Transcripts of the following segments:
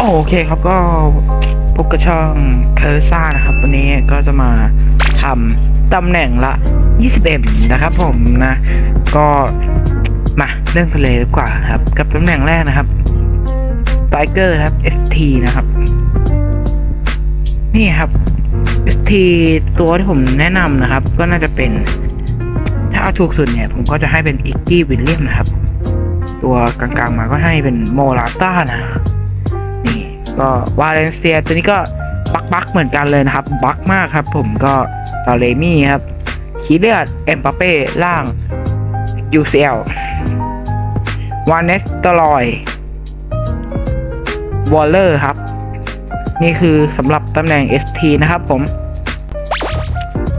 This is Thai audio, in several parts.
โอเคครับก็พบกับช่องเคอร์ซ่านะครับ วันนี้ก็จะมาทำตำแหน่งละ 21 นะครับผมนะ ก็มาเริ่มกันเลดีกว่าครับ กับตำแหน่งแรกนะครับไ i เกอร์ครับ ST นะครับ นี่ครับ ST ตัวที่ผมแนะนำนะครับ ก็น่าจะเป็น ถ้าเอาถูกสุดเนี่ย ผมก็จะให้เป็นอิกกี้วิลเลียมนะครับ ตัวกลางๆมาก็ให้เป็นโมลาต้านะ ก็วาเลนเซียตัวนี้ก็บักบักเหมือนกันเลยนะครับ บักมากครับผมก็ตาเลมี่ครับคีเลือดเอ็มปาเป้ล่าง UCL วานเนสตลอยวอลเลอร์ครับ นี่คือสำหรับตำแหน่ง ST นะครับผม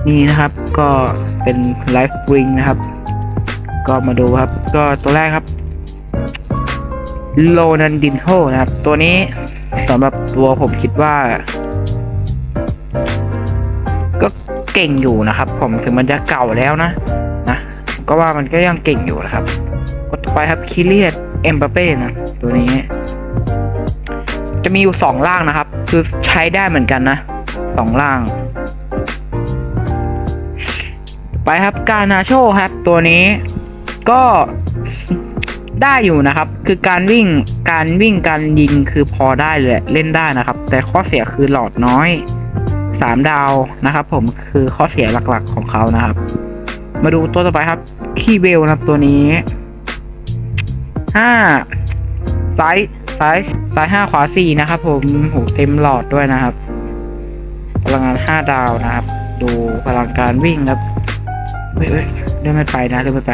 นี่นะครับก็เป็นไลฟ์วิงนะครับ ก็มาดูครับ ก็ตัวแรกครับโลนันดินโฮนะครับ ตัวนี้ สำหรับตัวผมคิดว่า ก็เก่งอยู่นะครับ ผมถึงมันจะเก่าแล้วนะนะก็ว่ามันก็ยังเก่งอยู่นะครับกดต่อไปครับคิเลียดเอ็มบาเป้นะตัวนี้ จะมีอยู่สองล่างนะครับ คือใช้ได้เหมือนกันนะสองล่าง ไปครับกานาโชครับตัวนี้ก็ ได้อยู่นะครับ คือการวิ่งการวิ่งการยิงคือพอได้เลยเล่นได้นะครับ แต่ข้อเสียคือหลอดน้อยสามดาวนะครับ ผมคือข้อเสียหลักๆของเขานะครับ มาดูตัวต่อไปครับคีเวลนะครับตัวนี้ห้าซ้ายซ้ายซ้ายห้าขวาสี่นะครับ ผมโหเต็มหลอดด้วยนะครับ พลังงานห้าดาวนะครับ ดูพลังการวิ่งครับเฮ้ยเดินไม่ไปนะเดินไม่ไป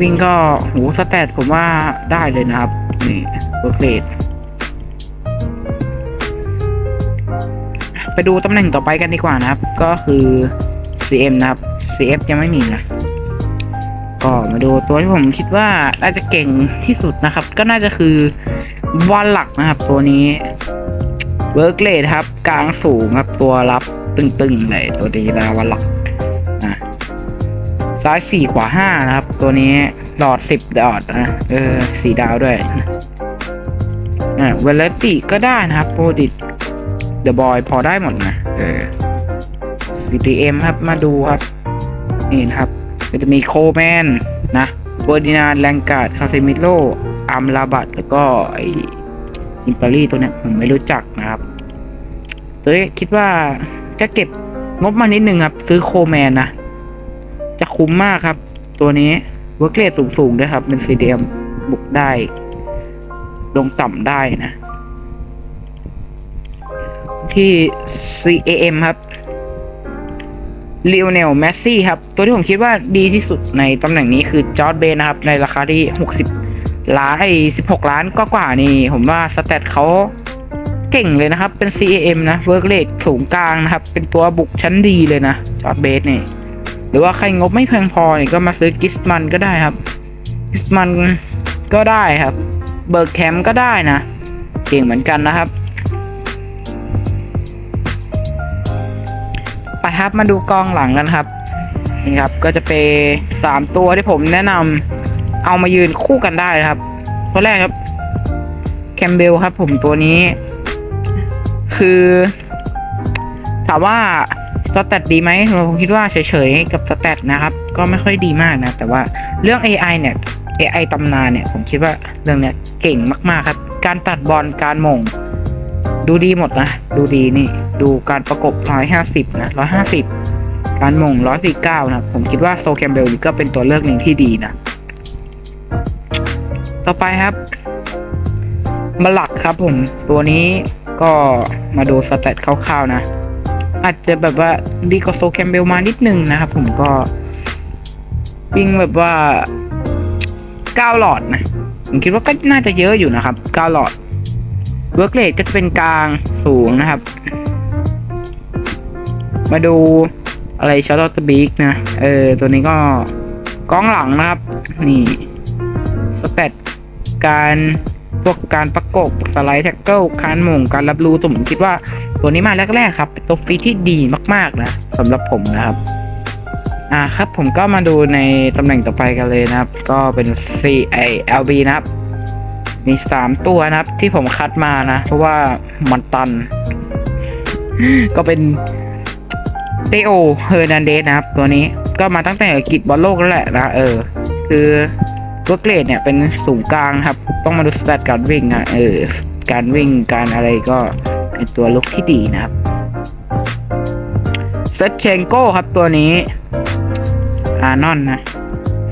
วิ่งก็หูสแตทผมว่าได้เลยนะครับ นี่เวิร์กเลดไปดูตำแหน่งต่อไปกันดีกว่านะครับ ก็คือ CM นะครับ CF ยังไม่มีนะ ก็มาดูตัวที่ผมคิดว่าน่าจะเก่งที่สุดนะครับ ก็น่าจะคือวอลหลักนะครับ ตัวนี้เวิร์กเลดครับ กลางสูงครับ ตัวรับตึงๆเลยตัวนี้นะวอลหลัก ซ้ายสี่ขวาห้านะครับ ตัวนี้ดอดสิบดอดนะเออสี่ดาวด้วยอ่าเวลติก็ได้นะครับโปรดิตเดอะบอยพอได้หมดนะเออ CTM ครับมาดูครับ นี่นะครับก็จะมีโคแมนนะเบอร์ดินานแรงการ์ดคาเซมิโลอัมลาบัตแล้วก็ไออิมปารีตัวเนี้ยผมไม่รู้จักนะครับตัวนี้คิดว่าก็เก็บงบมานิดนึงครับ ซื้อโคแมนนะจะ คุ้มมากครับ ตัวนี้เวิร์กเรทสูงๆด้วยครับ เป็น CDM บุกได้ ลงต่ำได้นะ ที่ CAM ครับเล o โอเนลแมสซี่ครับ ตัวที่ผมคิดว่าดีที่สุดในตำแหน่งนี้คือจอร์ดเบนนะครับ ในราคาที่ 60 ล้านไอ้16 ล้านก็กว่านี่ ผมว่าสเตตเขาเก่งเลยนะครับ เป็น CAM นะเวิร์กเรทสูงกลางนะครับ เป็นตัวบุกชั้นดีเลยนะจอร์ดเบนนี่ย หรือว่าใครงบไม่เพียงพอเนี่ยก็มาซื้อกิสมันก็ได้ครับ กิสมันก็ได้ครับ เบิร์กแคมก็ได้นะ เก่งเหมือนกันนะครับ ไปครับมาดูกองหลังกันครับ นี่ครับก็จะเป็นสามตัวที่ผมแนะนำเอามายืนคู่กันได้ครับ ตัวแรกครับแคมเบลครับ ผมตัวนี้ คือ ถามว่า สแตทดีไหมผมคิดว่าเฉยๆกับสแตทนะครับ ก็ไม่ค่อยดีมากนะ แต่ว่าเรื่อง AI เนี่ย AI ตำนานเนี่ย ผมคิดว่าเรื่องเนี้ยเก่งมากๆครับ การตัดบอลการมง ดูดีหมดนะ ดูดีนี่ ดูการประกบ 150 นะ 150 การมง 149 นะ ผมคิดว่าโซแคมเบลนี่ก็เป็นตัวเลือกหนึ่งที่ดีนะ ต่อไปครับมาหลักครับผม ตัวนี้ก็มาดูสแตทคร่าวๆนะ อาจจะแบบว่าดีกว่าโซแคมเบลมานิดนึงนะครับผมก็ วิ่งแบบว่าเก้าหลอดนะ ผมคิดว่าก็น่าจะเยอะอยู่นะครับเก้าหลอดเวิร์กเลทก็จะเป็นกลางสูงนะครับ มาดูอะไรชาร์ลอตบิ๊กนะ เออ ตัวนี้ก็กองหลังนะครับ นี่สเตตการพวกการประกบสไลด์แท็กเกิลการหม่งการรับรู้ผมคิดว่า ตัวนี้มาแรกๆครับเป็นตัวฟรีที่ดีมากๆนะสำหรับผมนะครับ อ่าครับผมก็มาดูในตำแหน่งต่อไปกันเลยนะครับ ก็เป็น C I L B นะครับ มีสามตัวนะครับ ที่ผมคัดมานะ เพราะว่ามันตัน ก็เป็นเตโอเฮอร์นันเดสนะครับ ตัวนี้ก็มาตั้งแต่กิจบอลโลกแล้วแหละนะเออ คือตัวเกรดเนี่ยเป็นสูงกลางครับ ต้องมาดูสแตทการวิ่งนะเออการวิ่งการอะไรก็ เป็นตัวลุกที่ดีนะครับเซตเชงโก้ครับตัวนี้ อานอนนะ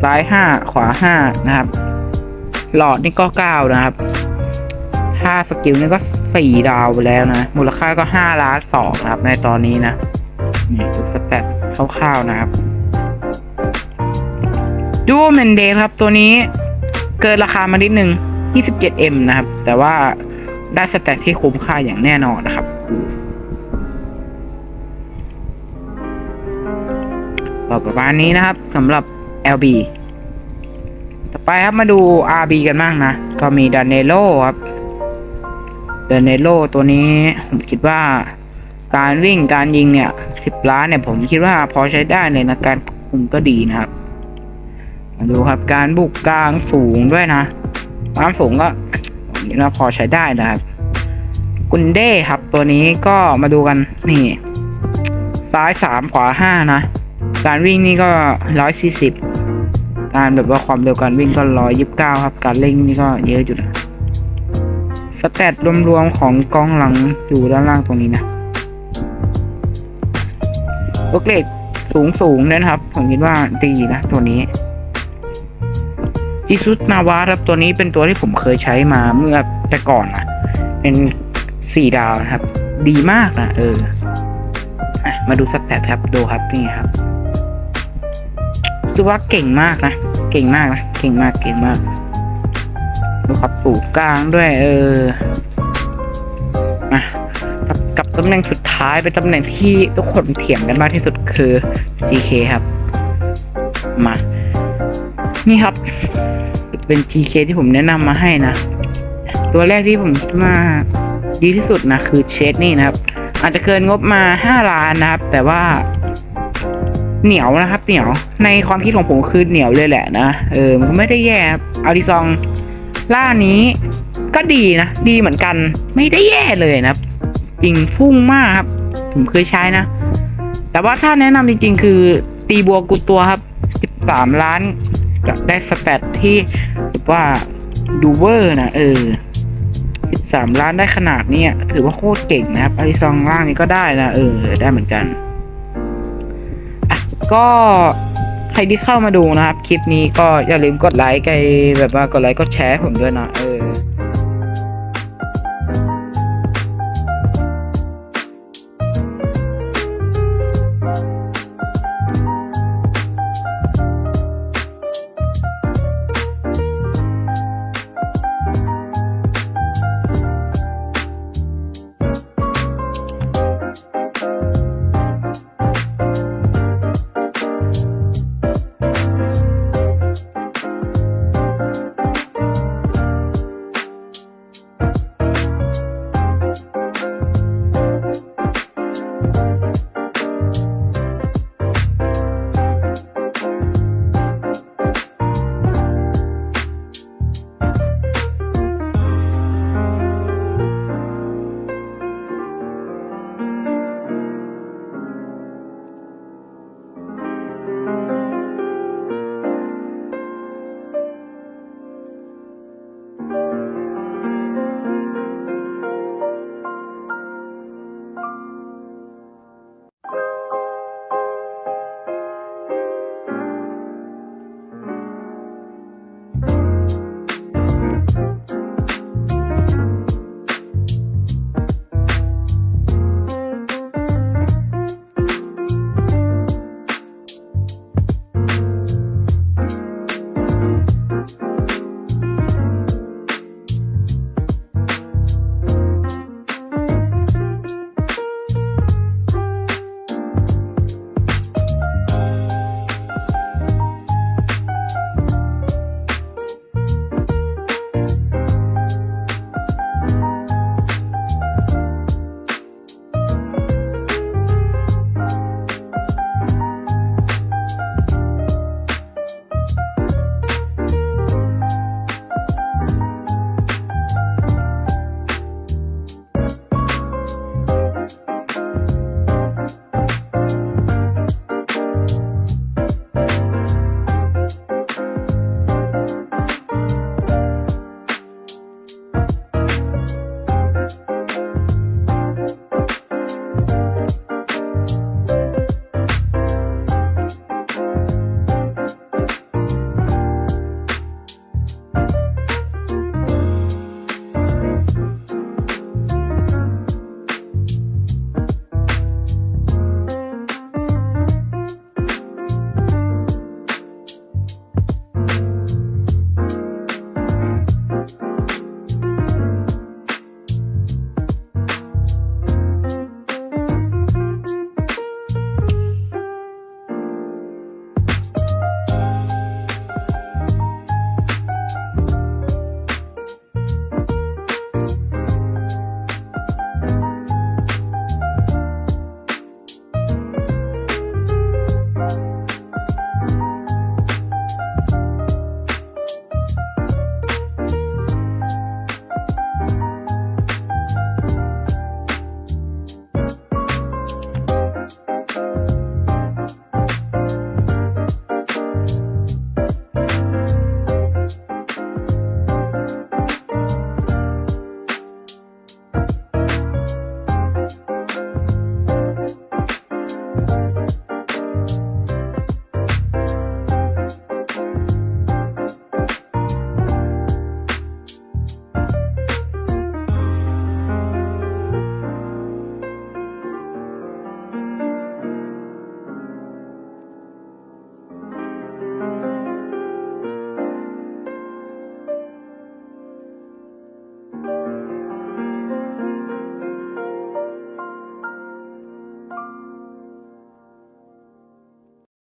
ซ้ายห้าขวาห้านะครับ หลอดนี่ก็เก้านะครับถ้าสกิลนี่ก็สี่ดาวไปแล้วนะ มูลค่าก็ห้าล้านสองนะครับ ในตอนนี้นะ นี่ดูสแตทคร่าวๆนะครับดูเมนเดครับตัวนี้เกินราคามานิดนึง 27M นะครับ แต่ว่า ได้สแตทที่คุ้มค่าอย่างแน่นอนนะครับ ก็ประมาณนี้นะครับสำหรับ LB ต่อไปครับมาดู RB กันบ้างนะ ก็มีดานเนโลครับดานเนโลตัวนี้ผมคิดว่าการวิ่งการยิงเนี่ย10ล้านเนี่ยผมคิดว่าพอใช้ได้เลยนะการคุมก็ดีนะครับ มาดูครับการบุกกลางสูงด้วยนะ ความสูงก็ ผมคิดว่าพอใช้ได้นะครับกุนเด้ครับ ตัวนี้ก็มาดูกันนี่ ซ้ายสามขวาห้านะการวิ่งนี่ก็ร้อยสี่สิบการแบบว่าความเร็วการวิ่งก็ร้อยยิบเก้าครับ การเร่งนี่ก็เยอะอยู่นะสแตทรวมๆของกองหลังอยู่ด้านล่างตรงนี้นะตัวเกรดสูงสูงๆด้วยนะครับ ผมคิดว่าดีนะ ตัวนี้ จิซุสนาวาครับตัวนี้เป็นตัวที่ผมเคยใช้มาเมื่อแต่ก่อนนะเป็นสี่ดาวนะครับ ดีมากนะเอออะมาดูสแตทครับดูครับนี่ครับสึกว่าเก่งมากนะ เก่งมากนะเก่งมากเก่งมากดูครับสูงกลางด้วย เออมากับตำแหน่งสุดท้ายเป็นตำแหน่งที่ทุกคนเถียงกันมากที่สุดคือ GK ครับ มา นี่ครับ เป็น GK ที่ผมแนะนำมาให้นะ ตัวแรกที่ผมคิดว่าดีที่สุดนะคือเชดนี่นะครับ อาจจะเกินงบมาห้าล้านนะครับ แต่ว่าเหนียวนะครับ เหนียวในความคิดของผมคือเหนียวเลยแหละนะเออมันก็ไม่ได้แย่อาริซองล่านี้ก็ดีนะดีเหมือนกัน ไม่ได้แย่เลยนะจริงพุ่งมากครับ ผมเคยใช้นะ แต่ว่าถ้าแนะนำจริง ๆ คือตีบัวกุตัวครับ 13 ล้าน กับได้สแตทที่แบบว่าดูเวอร์นะเออ 13 ล้านได้ขนาดนี้ถือว่าโคตรเก่งนะครับอาริซองล่างนี้ก็ได้นะเออ ได้เหมือนกัน อะ ก็ใครที่เข้ามาดูนะครับ คลิปนี้ก็อย่าลืมกดไลค์กันแบบว่ากดไลค์กดแชร์ผมด้วยนะเออ